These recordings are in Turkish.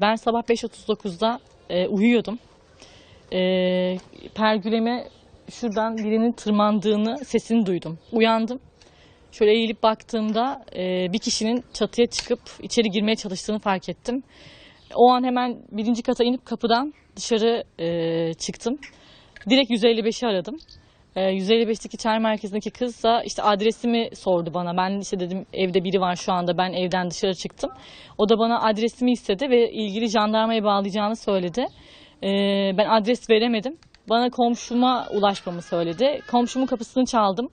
Ben sabah 5.39'da e, uyuyordum. E, pergüleme şuradan birinin tırmandığını, sesini duydum. Uyandım. Şöyle eğilip baktığımda e, bir kişinin çatıya çıkıp içeri girmeye çalıştığını fark ettim. O an hemen birinci kata inip kapıdan dışarı e, çıktım. Direkt 155'i aradım. E, 155'teki çağrı merkezindeki kız da işte adresimi sordu bana. Ben işte dedim evde biri var şu anda ben evden dışarı çıktım. O da bana adresimi istedi ve ilgili jandarmaya bağlayacağını söyledi. E, ben adres veremedim. Bana komşuma ulaşmamı söyledi. Komşumun kapısını çaldım.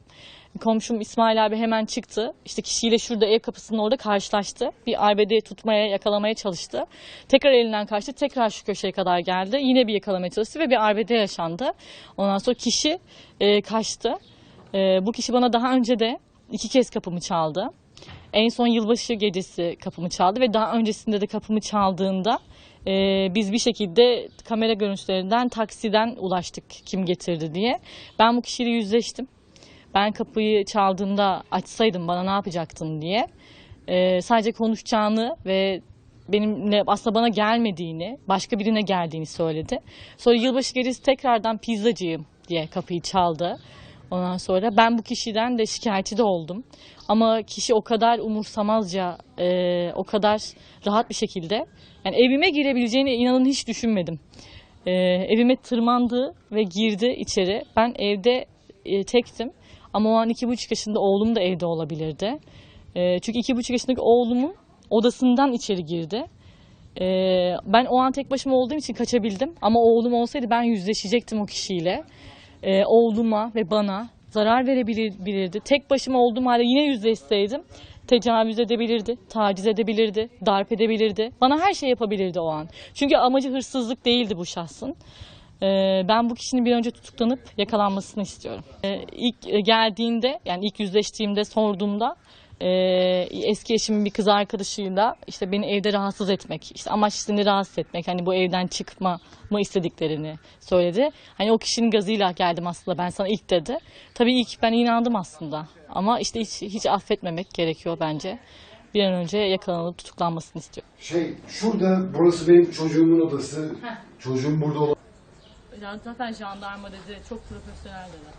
Komşum İsmail abi hemen çıktı. İşte kişiyle şurada ev kapısının orada karşılaştı. Bir arbede tutmaya, yakalamaya çalıştı. Tekrar elinden kaçtı. Tekrar şu köşeye kadar geldi. Yine bir yakalamaya çalıştı ve bir arbede yaşandı. Ondan sonra kişi e, kaçtı. E, bu kişi bana daha önce de iki kez kapımı çaldı. En son yılbaşı gecesi kapımı çaldı ve daha öncesinde de kapımı çaldığında e, biz bir şekilde kamera görüntülerinden taksiden ulaştık kim getirdi diye. Ben bu kişiyle yüzleştim. Ben kapıyı çaldığımda açsaydım bana ne yapacaktın diye. Ee, sadece konuşacağını ve benimle aslında bana gelmediğini, başka birine geldiğini söyledi. Sonra yılbaşı gecesi tekrardan pizzacıyım diye kapıyı çaldı. Ondan sonra ben bu kişiden de şikayetçi de oldum. Ama kişi o kadar umursamazca, e, o kadar rahat bir şekilde, yani evime girebileceğine inanın hiç düşünmedim. E, evime tırmandı ve girdi içeri. Ben evde e, tektim. Ama o an iki buçuk yaşında oğlum da evde olabilirdi. E, çünkü iki buçuk yaşındaki oğlumun odasından içeri girdi. E, ben o an tek başıma olduğum için kaçabildim. Ama oğlum olsaydı ben yüzleşecektim o kişiyle. E, oğluma ve bana zarar verebilirdi. Tek başıma olduğum halde yine yüzleşseydim tecavüz edebilirdi, taciz edebilirdi, darp edebilirdi. Bana her şey yapabilirdi o an. Çünkü amacı hırsızlık değildi bu şahsın. Ee, Ben bu kişinin bir önce tutuklanıp yakalanmasını istiyorum. Ee, İlk geldiğinde yani ilk yüzleştiğimde sorduğumda e, eski eşimin bir kız arkadaşıyla işte beni evde rahatsız etmek, işte amaç seni rahatsız etmek, hani bu evden çıkma mı istediklerini söyledi. Hani o kişinin gazıyla geldim aslında ben sana ilk dedi. Tabii ilk ben inandım aslında ama işte hiç, hiç affetmemek gerekiyor bence. Bir an önce yakalanıp tutuklanmasını istiyorum. Şey şurada burası benim çocuğumun odası. Çocuğum burada olan. Zaten jandarma dedi çok profesyonel dedi.